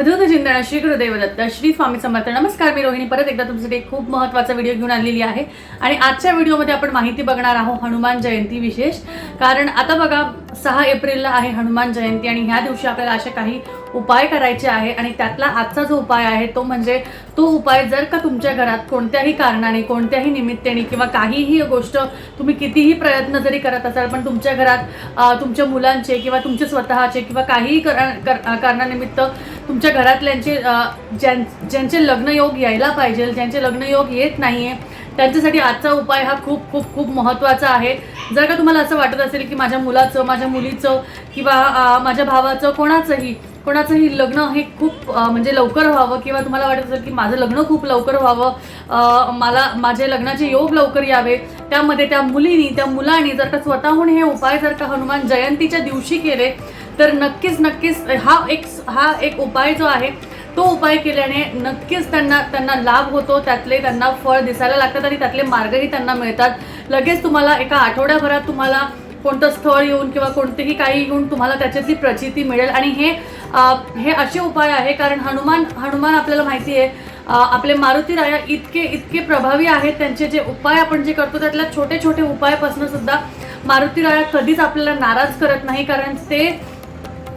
अवधूत चिंतन श्री गुरुदेवदत्त श्री स्वामी समर्थ. नमस्कार मी रोहिणी. परत एकदा तुमच्यासाठी एक खूप महत्त्वाचा व्हिडिओ घेऊन आलेली आहे. आणि आजच्या व्हिडिओमध्ये आपण माहिती बघणार आहोत हनुमान जयंती विशेष. कारण आता बघा सहा एप्रिलला आहे हनुमान जयंती आणि ह्या दिवशी आपल्याला असे काही उपाय करायचे आहे. आणि त्यातला आजचा जो उपाय आहे तो म्हणजे तो उपाय जर का तुमच्या घरात कोणत्याही कारणाने कोणत्याही निमित्ताने किंवा काहीही गोष्ट तुम्ही कितीही प्रयत्न जरी करत असाल पण तुमच्या घरात तुमच्या मुलांचे किंवा तुमचे स्वतःचे किंवा काहीही कर- कारणानिमित्त तुमच्या घरातल्यांचे ज्यां ज्यांचे लग्नयोग यायला पाहिजे ज्यांचे लग्नयोग येत नाही आहे त्यांच्यासाठी आजचा उपाय हा खूप खूप खूप महत्त्वाचा आहे. जर का तुम्हाला असं वाटत असेल की माझ्या मुलाचं माझ्या मुलीचं किंवा माझ्या भावाचं कोणाचंही कोणाचंही लग्न हे खूप म्हणजे लवकर व्हावं किंवा तुम्हाला वाटत असेल की माझं लग्न खूप लवकर व्हावं मला माझे लग्नाचे योग लवकर यावे त्यामध्ये त्या मुलीनी त्या मुलांनी जर का स्वतःहून हे उपाय जर का हनुमान जयंतीच्या दिवशी केले तर नक्कीच नक्कीच हा एक हा एक उपाय जो आहे तो उपाय केल्याने नक्कीच त्यांना त्यांना लाभ होतो त्यातले त्यांना फळ दिसायला लागतात आणि त्यातले मार्गही त्यांना मिळतात. लगेच तुम्हाला एका आठवड्याभरात तुम्हाला कोणतं स्थळ येऊन किंवा कोणतेही काही येऊन तुम्हाला त्याच्यातली प्रचिती मिळेल. आणि हे हे असे उपाय आहे कारण हनुमान हनुमान आपल्याला माहिती आहे आपले मारुती राया इतके इतके प्रभावी आहेत त्यांचे जे उपाय आपण जे करतो त्यातल्या छोटे छोटे उपायापासून सुद्धा मारुती राया कधीच आपल्याला नाराज करत नाही कारण ते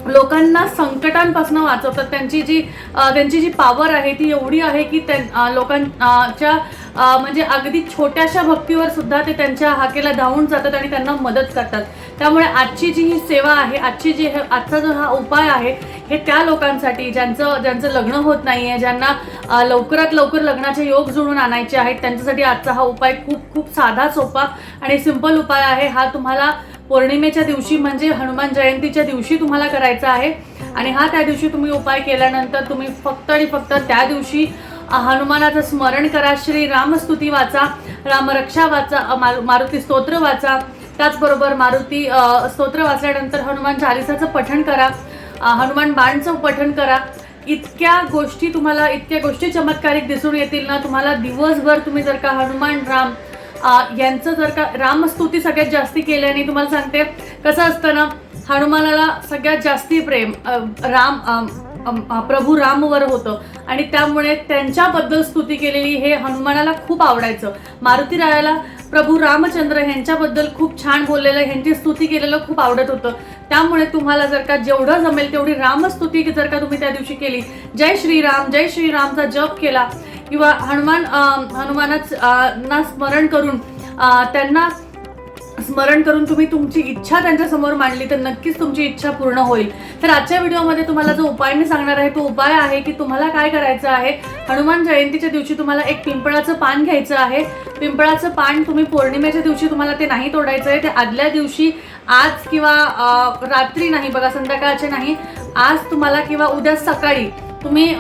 लोकांना संकटांपासून वाचवतात. त्यांची जी त्यांची जी पॉवर आहे ती एवढी आहे की त्यां लोकांच्या म्हणजे अगदी छोट्याशा भक्तीवर सुद्धा ते त्यांच्या हाकेला धावून जातात आणि त्यांना मदत करतात. त्यामुळे आजची जी ही सेवा आहे आजची जी हे- आजचा जो हा उपाय आहे हे त्या लोकांसाठी ज्यांचं ज्यांचं लग्न होत नाही आहे ज्यांना लवकरात लवकर लग्नाचे योग जुळून आणायचे आहेत त्यांच्यासाठी आजचा हा उपाय खूप खूप साधा सोपा आणि सिंपल उपाय आहे. हा तुम्हाला पौर्णिमेच्या दिवशी म्हणजे हनुमान जयंतीच्या दिवशी तुम्हाला करायचा आहे. आणि हा त्या दिवशी तुम्ही उपाय केल्यानंतर तुम्ही फक्त आणि फक्त त्या दिवशी हनुमानाचं स्मरण करा श्री रामस्तुती वाचा रामरक्षा वाचा मारु- मारुती स्तोत्र वाचा. त्याचबरोबर मारुती स्तोत्र वाचल्यानंतर हनुमान चालिसाचं पठण करा. हनुमान बाणचं पठण करा. इतक्या गोष्टी तुम्हाला इतक्या गोष्टी चमत्कारिक दिसून येतील ना तुम्हाला दिवसभर तुम्ही जर का हनुमान राम यांचं जर का रामस्तुती सगळ्यात जास्ती केल्याने तुम्हाला सांगते कसं असतं ना हनुमानाला सगळ्यात जास्ती प्रेम राम प्रभू रामवर होतं. आणि त्यामुळे त्यांच्याबद्दल स्तुती केलेली हे हनुमानाला खूप आवडायचं. मारुती रायाला प्रभू रामचंद्र ह्यांच्याबद्दल खूप छान बोललेलं ह्यांची स्तुती केलेलं खूप आवडत होतं. त्यामुळे तुम्हाला जर का जेवढं जमेल तेवढी रामस्तुती जर का तुम्ही त्या दिवशी केली. जय श्रीराम जय श्रीरामचा जप केला. किंवा हनुमान हनुमानाच ना स्मरण करून त्यांना स्मरण करून तुम्ही तुमची इच्छा त्यांच्यासमोर मांडली तर नक्कीच तुमची इच्छा पूर्ण होईल. तर आजच्या व्हिडिओमध्ये तुम्हाला जो उपाय मी सांगणार आहे तो उपाय आहे की तुम्हाला काय करायचं आहे? हनुमान जयंतीच्या दिवशी तुम्हाला एक पिंपळाचं पान घ्यायचं आहे. पिंपळाचं पान तुम्ही पौर्णिमेच्या दिवशी तुम्हाला ते नाही तोडायचं आहे ते आदल्या दिवशी आज किंवा रात्री नाही बघा संध्याकाळचे नाही आज तुम्हाला किंवा उद्या सकाळी तुम्ही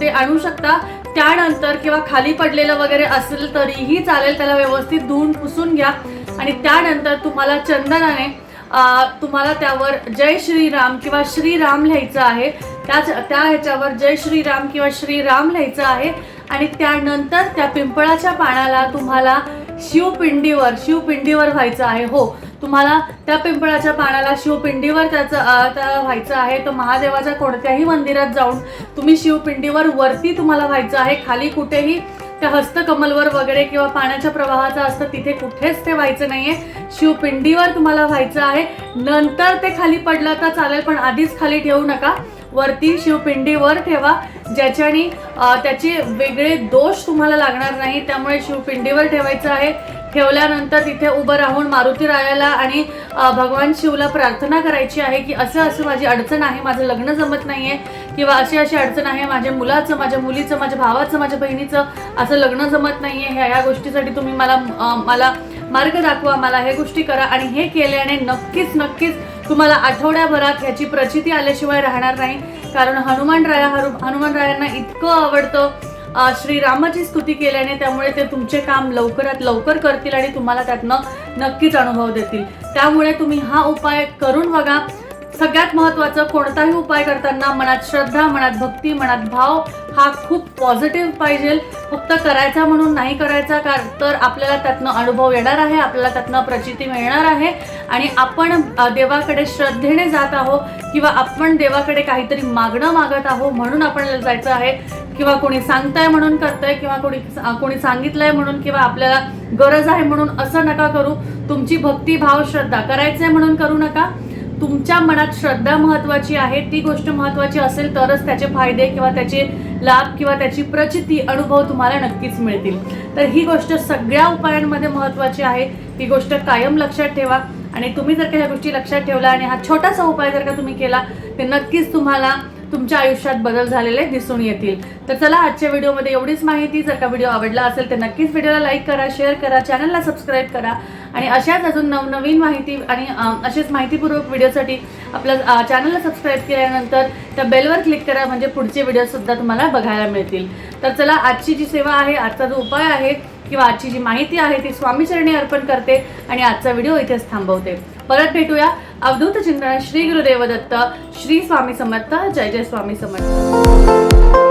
ते आणू शकता. त्यानंतर किंवा खाली पडलेलं वगैरे असेल तरीही चालेल त्याला व्यवस्थित धुवून पुसून घ्या. आणि त्यानंतर तुम्हाला चंदनाने तुम्हाला त्यावर जय श्रीराम किंवा श्रीराम लिहायचं आहे. त्याच त्या ह्याच्यावर जय श्रीराम किंवा श्रीराम लिहायचं आहे. आणि त्यानंतर त्या पिंपळाच्या पानाला तुम्हाला शिवपिंडीवर शिवपिंडीवर व्हायचं आहे. हो तुम्हाला त्या पिंपळाच्या पानाला शिवपिंडीवर त्याचं त्या व्हायचं आहे तर महादेवाच्या कोणत्याही मंदिरात जाऊन तुम्ही शिवपिंडीवर वरती तुम्हाला व्हायचं आहे. खाली कुठेही त्या हस्तकमलवर वगैरे किंवा पाण्याच्या प्रवाहाचं असतं तिथे कुठेच ते व्हायचं नाहीये. शिवपिंडीवर तुम्हाला व्हायचं आहे. नंतर ते खाली पडलं तर चालेल पण आधीच खाली ठेवू नका. वरती शिवपिंडीवर ठेवा ज्याच्याने त्याचे वेगळे दोष तुम्हाला लागणार नाही. त्यामुळे शिवपिंडीवर ठेवायचं आहे. ठेवल्यानंतर तिथे उभं राहून मारुती रायाला आणि भगवान शिवला प्रार्थना करायची आहे की असं असं माझी अडचण आहे माझं लग्न जमत नाहीये किंवा अशी अशी अडचण आहे माझ्या मुलाचं माझ्या मुलीचं माझ्या भावाचं माझ्या बहिणीचं असं लग्न जमत नाहीये. ह्या ह्या गोष्टीसाठी तुम्ही मला मला मार्ग दाखवा मला हे गोष्टी करा आणि हे केल्याने नक्कीच नक्कीच तुम्हाला आठवड्याभरात ह्याची प्रचिती आल्याशिवाय राहणार नाही. कारण हनुमान राया हनु- हनुमान रायांना इतकं आवडतं श्रीरामाची स्तुती केल्याने त्यामुळे ते तुमचे काम लवकरात लवकर करतील आणि तुम्हाला त्यातनं नक्कीच अनुभव देतील. त्यामुळे तुम्ही हा उपाय करून बघा. सगळ्यात महत्त्वाचं कोणताही उपाय करताना मनात श्रद्धा मनात भक्ती मनात भाव हा खूप पॉझिटिव्ह पाहिजे. फक्त करायचा म्हणून नाही करायचा का तर आपल्याला त्यातनं अनुभव येणार आहे आपल्याला त्यातनं प्रचिती मिळणार आहे. आणि आपण देवाकडे श्रद्धेने जात आहोत किंवा आपण देवाकडे काहीतरी मागणं मागत आहोत म्हणून आपल्याला जायचं आहे किंवा कोणी सांगताय म्हणून करतंय किंवा कोणी कोणी सांगितलंय म्हणून किंवा आपल्याला गरज आहे म्हणून असं नका करू. तुमची भक्ती भाव श्रद्धा करायचंय म्हणून करू नका. तुमच्या मनात श्रद्धा महत्वाची आहे ती गोष्ट महत्वाची असेल तरच त्याचे फायदे किंवा त्याचे लाभ किंवा त्याची प्रचिती अनुभव तुम्हाला नक्कीच मिळतील. तर ही गोष्ट सगळ्या उपायांमध्ये महत्वाची आहे. ही गोष्ट कायम लक्षात ठेवा. आणि तुम्ही जर का ह्या गोष्टी लक्षात ठेवला आणि हा छोटासा उपाय जर का तुम्ही केला तर नक्कीच तुम्हाला तुमच्या आयुष्यात बदल झालेले दिसून येतील. तर चला आजच्या व्हिडिओमध्ये एवढीच माहिती. जर का व्हिडिओ आवडला असेल तर नक्कीच व्हिडिओला लाईक करा शेअर करा चॅनलला सबस्क्राईब करा. आणि अशाच अजून नवनवीन माहिती आणि असेच माहितीपूर्वक व्हिडिओसाठी आपल्या चॅनलला सबस्क्राईब केल्यानंतर त्या बेलवर क्लिक करा म्हणजे पुढचे व्हिडिओसुद्धा तुम्हाला बघायला मिळतील. तर चला आजची जी सेवा आहे आजचा जो उपाय आहे किंवा आजची जी माहिती आहे ती स्वामीचरणी अर्पण करते आणि आजचा व्हिडिओ इथेच थांबवते. परत भेटूया अवधूत चिंतन श्री गुरुदेव दत्त श्री स्वामी समर्थ जय जय स्वामी समर्थ.